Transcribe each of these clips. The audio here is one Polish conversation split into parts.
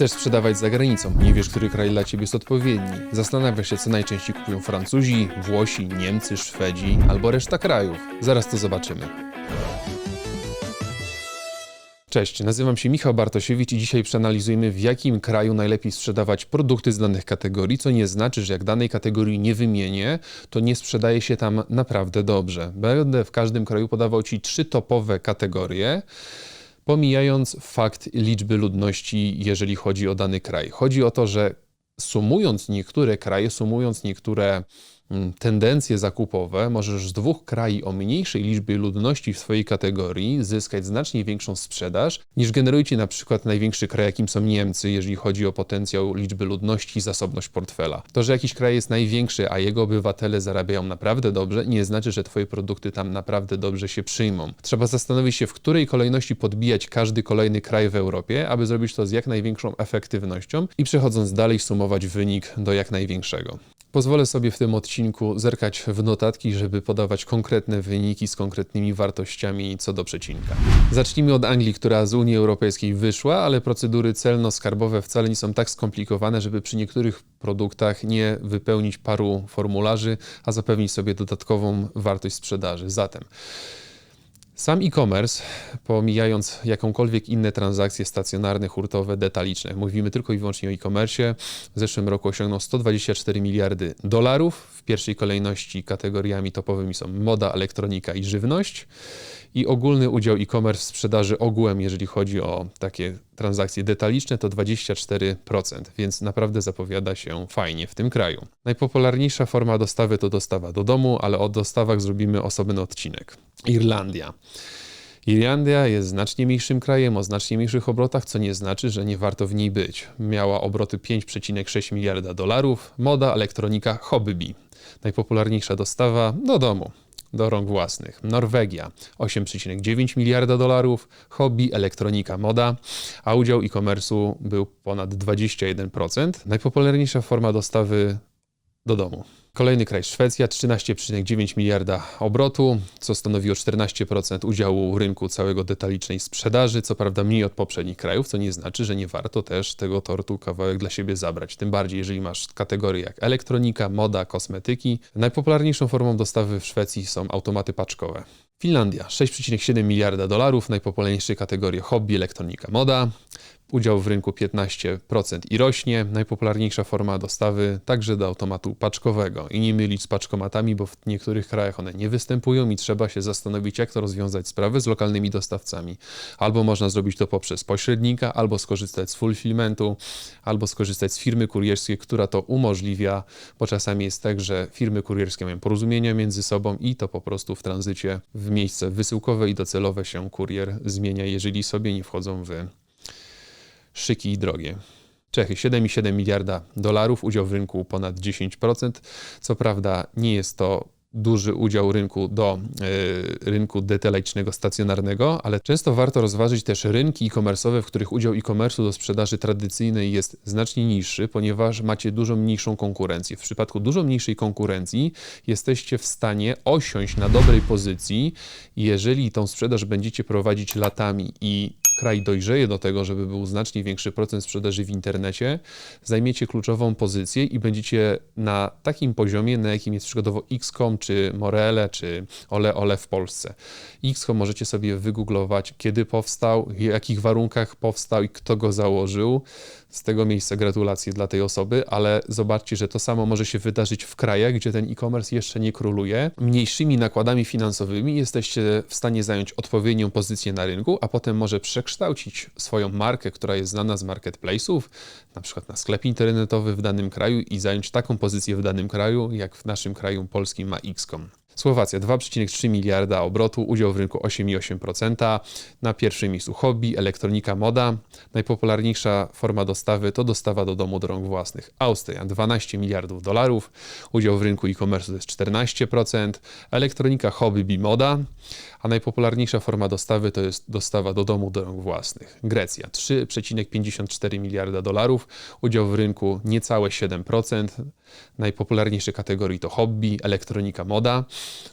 Chcesz sprzedawać za granicą, nie wiesz, który kraj dla Ciebie jest odpowiedni. Zastanawiasz się, co najczęściej kupują Francuzi, Włosi, Niemcy, Szwedzi albo reszta krajów. Zaraz to zobaczymy. Cześć, nazywam się Michał Bartosiewicz i dzisiaj przeanalizujemy, w jakim kraju najlepiej sprzedawać produkty z danych kategorii, co nie znaczy, że jak danej kategorii nie wymienię, to nie sprzedaje się tam naprawdę dobrze. Będę w każdym kraju podawał Ci trzy topowe kategorie pomijając fakt liczby ludności, jeżeli chodzi o dany kraj. Chodzi o to, że sumując niektóre kraje, sumując niektóre tendencje zakupowe, możesz z dwóch krajów o mniejszej liczbie ludności w swojej kategorii zyskać znacznie większą sprzedaż niż generuje ci na przykład największy kraj, jakim są Niemcy, jeżeli chodzi o potencjał liczby ludności i zasobność portfela. To, że jakiś kraj jest największy, a jego obywatele zarabiają naprawdę dobrze, nie znaczy, że twoje produkty tam naprawdę dobrze się przyjmą. Trzeba zastanowić się, w której kolejności podbijać każdy kolejny kraj w Europie, aby zrobić to z jak największą efektywnością i przechodząc dalej sumować wynik do jak największego. Pozwolę sobie w tym odcinku zerkać w notatki, żeby podawać konkretne wyniki z konkretnymi wartościami co do przecinka. Zacznijmy od Anglii, która z Unii Europejskiej wyszła, ale procedury celno-skarbowe wcale nie są tak skomplikowane, żeby przy niektórych produktach nie wypełnić paru formularzy, a zapewnić sobie dodatkową wartość sprzedaży. Zatem sam e-commerce, pomijając jakąkolwiek inne transakcje stacjonarne, hurtowe, detaliczne, mówimy tylko i wyłącznie o e-commerce, w zeszłym roku osiągnął 124 miliardy dolarów. W pierwszej kolejności kategoriami topowymi są moda, elektronika i żywność. I ogólny udział e-commerce w sprzedaży ogółem, jeżeli chodzi o takie transakcje detaliczne, to 24%, więc naprawdę zapowiada się fajnie w tym kraju. Najpopularniejsza forma dostawy to dostawa do domu, ale o dostawach zrobimy osobny odcinek. Irlandia. Irlandia jest znacznie mniejszym krajem o znacznie mniejszych obrotach, co nie znaczy, że nie warto w niej być. Miała obroty 5,6 miliarda dolarów, moda, elektronika, hobby. Najpopularniejsza dostawa do domu do rąk własnych. Norwegia 8,9 miliarda dolarów, hobby, elektronika, moda, a udział e-commerce'u był ponad 21%. Najpopularniejsza forma dostawy do domu. Kolejny kraj Szwecja, 13,9 miliarda obrotu, co stanowi o 14% udziału rynku całego detalicznej sprzedaży, co prawda mniej od poprzednich krajów, co nie znaczy, że nie warto też tego tortu kawałek dla siebie zabrać. Tym bardziej, jeżeli masz kategorie jak elektronika, moda, kosmetyki. Najpopularniejszą formą dostawy w Szwecji są automaty paczkowe. Finlandia 6,7 miliarda dolarów, najpopularniejsze kategorie hobby, elektronika, moda. Udział w rynku 15% i rośnie. Najpopularniejsza forma dostawy także do automatu paczkowego. I nie mylić z paczkomatami, bo w niektórych krajach one nie występują i trzeba się zastanowić, jak to rozwiązać sprawy z lokalnymi dostawcami. Albo można zrobić to poprzez pośrednika, albo skorzystać z fulfillmentu, albo skorzystać z firmy kurierskiej, która to umożliwia, bo czasami jest tak, że firmy kurierskie mają porozumienia między sobą i to po prostu w tranzycie w miejsce wysyłkowe i docelowe się kurier zmienia, jeżeli sobie nie wchodzą w szyki i drogie. Czechy 7,7 miliarda dolarów, udział w rynku ponad 10%. Co prawda nie jest to duży udział rynku do y, rynku detalicznego, stacjonarnego, ale często warto rozważyć też rynki e-commerce'owe, w których udział e-commerce'u do sprzedaży tradycyjnej jest znacznie niższy, ponieważ macie dużo mniejszą konkurencję. W przypadku dużo mniejszej konkurencji jesteście w stanie osiąść na dobrej pozycji, jeżeli tą sprzedaż będziecie prowadzić latami i kraj dojrzeje do tego, żeby był znacznie większy procent sprzedaży w internecie, zajmiecie kluczową pozycję i będziecie na takim poziomie, na jakim jest przykładowo XCOM, czy Morele, czy Ole Ole w Polsce. XCOM możecie sobie wygooglować, kiedy powstał, w jakich warunkach powstał i kto go założył. Z tego miejsca gratulacje dla tej osoby, ale zobaczcie, że to samo może się wydarzyć w krajach, gdzie ten e-commerce jeszcze nie króluje. Mniejszymi nakładami finansowymi jesteście w stanie zająć odpowiednią pozycję na rynku, a potem może przekształcić swoją markę, która jest znana z marketplace'ów, na przykład na sklep internetowy w danym kraju i zająć taką pozycję w danym kraju, jak w naszym kraju polskim ma XCOM. Słowacja 2,3 miliarda obrotu, udział w rynku 8,8%. Na pierwszym miejscu hobby, elektronika, moda. Najpopularniejsza forma dostawy to dostawa do domu do rąk własnych. Austria 12 miliardów dolarów, udział w rynku e-commerce to jest 14%. Elektronika, hobby, moda. A najpopularniejsza forma dostawy to jest dostawa do domu do rąk własnych. Grecja 3,54 miliarda dolarów, udział w rynku niecałe 7%. Najpopularniejsze kategorie to hobby, elektronika, moda.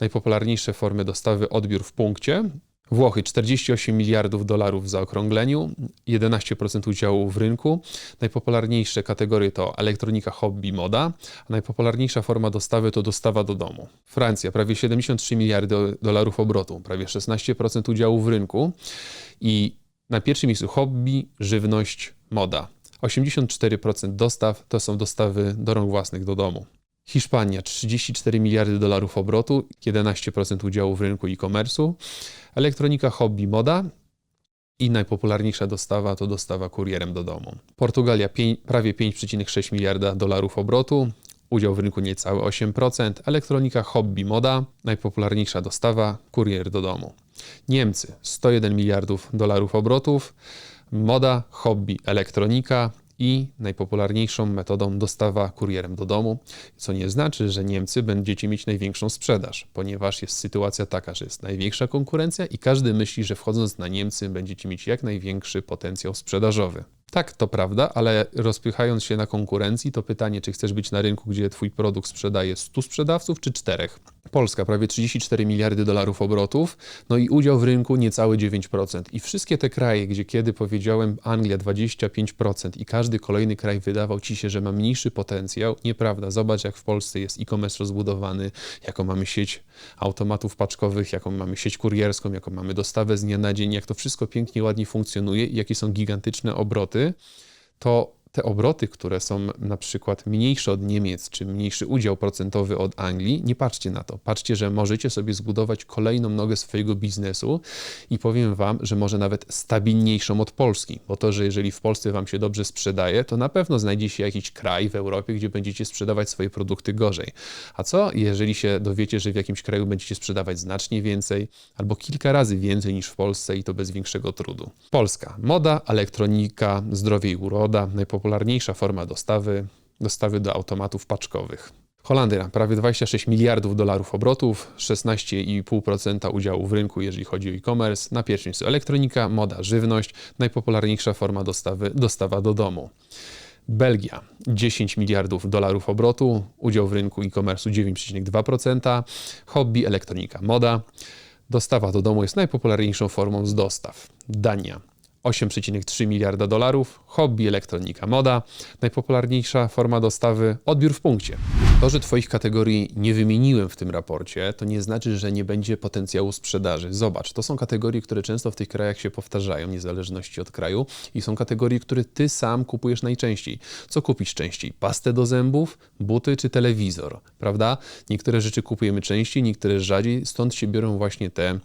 Najpopularniejsze formy dostawy odbiór w punkcie, Włochy 48 miliardów dolarów w zaokrągleniu, 11% udziału w rynku. Najpopularniejsze kategorie to elektronika, hobby, moda, a najpopularniejsza forma dostawy to dostawa do domu. Francja prawie 73 miliardy dolarów obrotu, prawie 16% udziału w rynku i na pierwszym miejscu hobby, żywność, moda. 84% dostaw to są dostawy do rąk własnych do domu. Hiszpania 34 miliardy dolarów obrotu, 11% udziału w rynku e-commerce'u. Elektronika, hobby, moda i najpopularniejsza dostawa to dostawa kurierem do domu. Portugalia prawie 5,6 miliarda dolarów obrotu, udział w rynku niecały 8%. Elektronika, hobby, moda, najpopularniejsza dostawa kurier do domu. Niemcy 101 miliardów dolarów obrotów, moda, hobby, elektronika, i najpopularniejszą metodą dostawa kurierem do domu, co nie znaczy, że Niemcy będziecie mieć największą sprzedaż, ponieważ jest sytuacja taka, że jest największa konkurencja i każdy myśli, że wchodząc na Niemcy będziecie mieć jak największy potencjał sprzedażowy. Tak, to prawda, ale rozpychając się na konkurencji, to pytanie, czy chcesz być na rynku, gdzie Twój produkt sprzedaje 100 sprzedawców, czy 4? Polska prawie 34 miliardy dolarów obrotów, no i udział w rynku niecałe 9%. I wszystkie te kraje, gdzie kiedy powiedziałem Anglia 25% i każdy kolejny kraj wydawał ci się, że ma mniejszy potencjał, nieprawda. Zobacz, jak w Polsce jest e-commerce rozbudowany, jaką mamy sieć automatów paczkowych, jaką mamy sieć kurierską, jaką mamy dostawę z dnia na dzień, jak to wszystko pięknie, ładnie funkcjonuje i jakie są gigantyczne obroty, to te obroty, które są na przykład mniejsze od Niemiec, czy mniejszy udział procentowy od Anglii, nie patrzcie na to. Patrzcie, że możecie sobie zbudować kolejną nogę swojego biznesu i powiem Wam, że może nawet stabilniejszą od Polski, bo to, że jeżeli w Polsce Wam się dobrze sprzedaje, to na pewno znajdzie się jakiś kraj w Europie, gdzie będziecie sprzedawać swoje produkty gorzej. A co, jeżeli się dowiecie, że w jakimś kraju będziecie sprzedawać znacznie więcej albo kilka razy więcej niż w Polsce i to bez większego trudu? Polska. Moda, elektronika, zdrowie i uroda, najpopularniejsza forma dostawy, dostawy do automatów paczkowych. Holandia prawie 26 miliardów dolarów obrotów, 16,5% udziału w rynku, jeżeli chodzi o e-commerce. Na pierwszym miejscu elektronika, moda, żywność, najpopularniejsza forma dostawy, dostawa do domu. Belgia 10 miliardów dolarów obrotu, udział w rynku e-commerce 9,2%, hobby, elektronika, moda. Dostawa do domu jest najpopularniejszą formą z dostaw. Dania 8,3 miliarda dolarów, hobby, elektronika, moda, najpopularniejsza forma dostawy, odbiór w punkcie. To, że Twoich kategorii nie wymieniłem w tym raporcie, to nie znaczy, że nie będzie potencjału sprzedaży. Zobacz, to są kategorie, które często w tych krajach się powtarzają, niezależności od kraju, i są kategorie, które Ty sam kupujesz najczęściej. Co kupisz częściej? Pastę do zębów, buty czy telewizor, prawda? Niektóre rzeczy kupujemy częściej, niektóre rzadziej, stąd się biorą właśnie te e,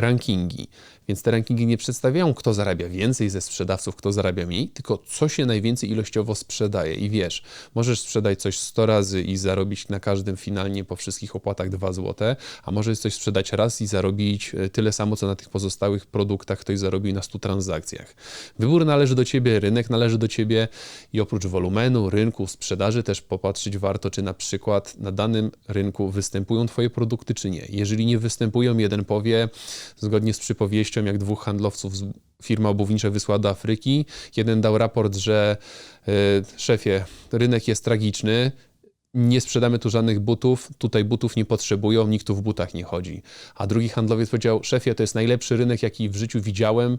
rankingi. Więc te rankingi nie przedstawiają, kto zarabia więcej ze sprzedawców, kto zarabia mniej, tylko co się najwięcej ilościowo sprzedaje. I wiesz, możesz sprzedać coś 100 razy i zarobić na każdym finalnie po wszystkich opłatach 2 zł, a możesz coś sprzedać raz i zarobić e, tyle samo, co na tych pozostałych produktach ktoś zarobił na 100 transakcjach. Wybór należy do ciebie, rynek należy do ciebie i oprócz wolumenu, rynku, sprzedaży też popatrzeć warto, czy na przykład na danym rynku występują twoje produkty, czy nie. Jeżeli nie występują, jeden powie, zgodnie z przypowieścią, jak dwóch handlowców z firma obuwnicza wysłała do Afryki. Jeden dał raport, że y, szefie, rynek jest tragiczny, nie sprzedamy tu żadnych butów, tutaj butów nie potrzebują, nikt tu w butach nie chodzi. A drugi handlowiec powiedział, szefie, to jest najlepszy rynek, jaki w życiu widziałem,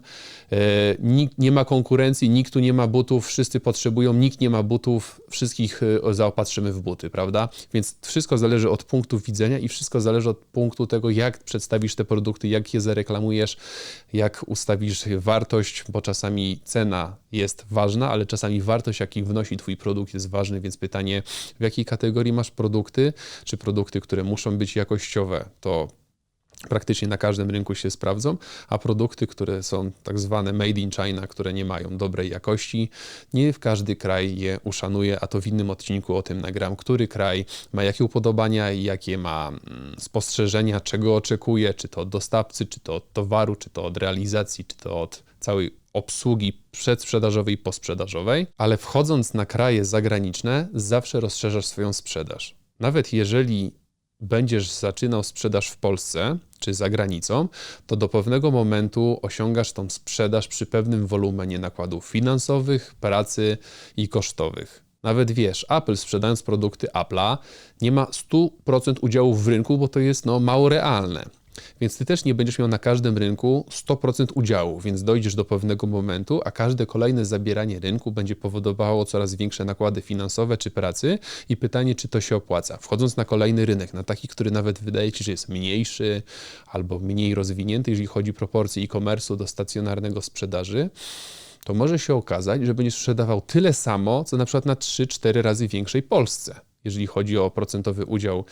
e, nikt nie ma konkurencji, nikt tu nie ma butów, wszyscy potrzebują, nikt nie ma butów, wszystkich e, zaopatrzymy w buty, prawda? Więc wszystko zależy od punktu widzenia i wszystko zależy od punktu tego, jak przedstawisz te produkty, jak je zareklamujesz, jak ustawisz wartość, bo czasami cena jest ważna, ale czasami wartość, jaki wnosi twój produkt jest ważny, więc pytanie, w jakiej kategorii kategorii masz produkty, czy produkty, które muszą być jakościowe, to praktycznie na każdym rynku się sprawdzą, a produkty, które są tak zwane made in China, które nie mają dobrej jakości, nie w każdy kraj je uszanuje, a to w innym odcinku o tym nagram, który kraj ma jakie upodobania i jakie ma mm, spostrzeżenia, czego oczekuje, czy to od dostawcy, czy to od towaru, czy to od realizacji, czy to od całej obsługi przedsprzedażowej i posprzedażowej, ale wchodząc na kraje zagraniczne, zawsze rozszerzasz swoją sprzedaż. Nawet jeżeli będziesz zaczynał sprzedaż w Polsce czy za granicą, to do pewnego momentu osiągasz tą sprzedaż przy pewnym wolumenie nakładów finansowych, pracy i kosztowych. Nawet wiesz, Apple sprzedając produkty Apple'a nie ma 100% udziału w rynku, bo to jest no, mało realne. Więc ty też nie będziesz miał na każdym rynku 100% udziału, więc dojdziesz do pewnego momentu, a każde kolejne zabieranie rynku będzie powodowało coraz większe nakłady finansowe czy pracy i pytanie, czy to się opłaca. Wchodząc na kolejny rynek, na taki, który nawet wydaje ci, że jest mniejszy albo mniej rozwinięty, jeżeli chodzi o proporcje e-commerce'u do stacjonarnego sprzedaży, to może się okazać, że będziesz sprzedawał tyle samo, co na przykład na 3-4 razy większej Polsce jeżeli chodzi o procentowy udział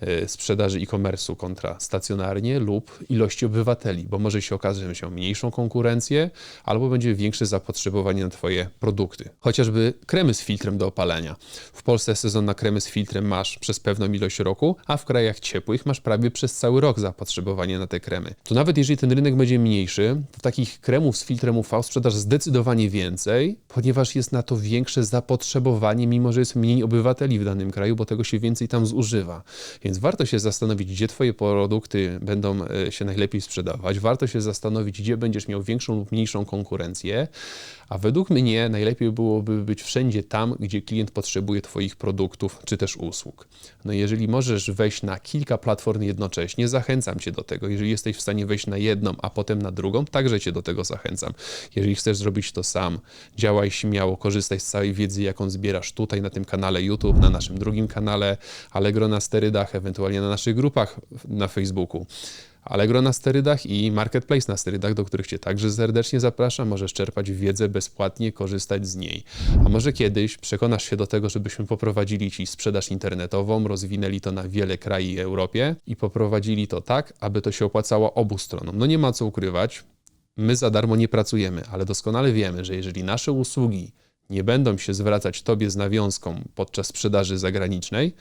e, sprzedaży e-commerce'u kontra stacjonarnie lub ilości obywateli, bo może się okazać, że miał mniejszą konkurencję albo będzie większe zapotrzebowanie na Twoje produkty. Chociażby kremy z filtrem do opalenia. W Polsce sezon na kremy z filtrem masz przez pewną ilość roku, a w krajach ciepłych masz prawie przez cały rok zapotrzebowanie na te kremy. To nawet jeżeli ten rynek będzie mniejszy, to takich kremów z filtrem UV sprzedasz zdecydowanie więcej, ponieważ jest na to większe zapotrzebowanie, mimo że jest mniej obywateli w danym kraju, bo tego się więcej tam zużywa. Więc warto się zastanowić, gdzie Twoje produkty będą e, się najlepiej sprzedawać. Warto się zastanowić, gdzie będziesz miał większą lub mniejszą konkurencję. A według mnie najlepiej byłoby być wszędzie tam, gdzie klient potrzebuje Twoich produktów czy też usług. No jeżeli możesz wejść na kilka platform jednocześnie, zachęcam Cię do tego. Jeżeli jesteś w stanie wejść na jedną, a potem na drugą, także Cię do tego zachęcam. Jeżeli chcesz zrobić to sam, działaj śmiało, korzystaj z całej wiedzy, jaką zbierasz tutaj na tym kanale YouTube, na naszym drugim kanale Allegro na sterydach, ewentualnie na naszych grupach na Facebooku. Allegro na sterydach i Marketplace na sterydach, do których Cię także serdecznie zapraszam. Możesz czerpać wiedzę bezpłatnie, korzystać z niej. A może kiedyś przekonasz się do tego, żebyśmy poprowadzili Ci sprzedaż internetową, rozwinęli to na wiele krajów w Europie i poprowadzili to tak, aby to się opłacało obu stronom. No nie ma co ukrywać, my za darmo nie pracujemy, ale doskonale wiemy, że jeżeli nasze usługi nie będą się zwracać Tobie z nawiązką podczas sprzedaży zagranicznej,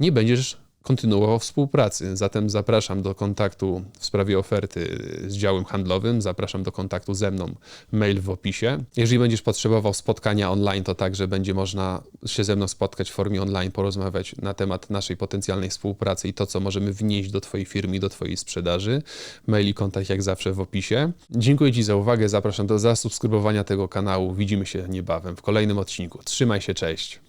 nie będziesz kontynuował współpracy. Zatem zapraszam do kontaktu w sprawie oferty z działem handlowym, zapraszam do kontaktu ze mną, mail w opisie. Jeżeli będziesz potrzebował spotkania online, to także będzie można się ze mną spotkać w formie online, porozmawiać na temat naszej potencjalnej współpracy i to, co możemy wnieść do Twojej firmy do Twojej sprzedaży. Mail i kontakt jak zawsze w opisie. Dziękuję Ci za uwagę, zapraszam do zasubskrybowania tego kanału. Widzimy się niebawem w kolejnym odcinku. Trzymaj się, cześć!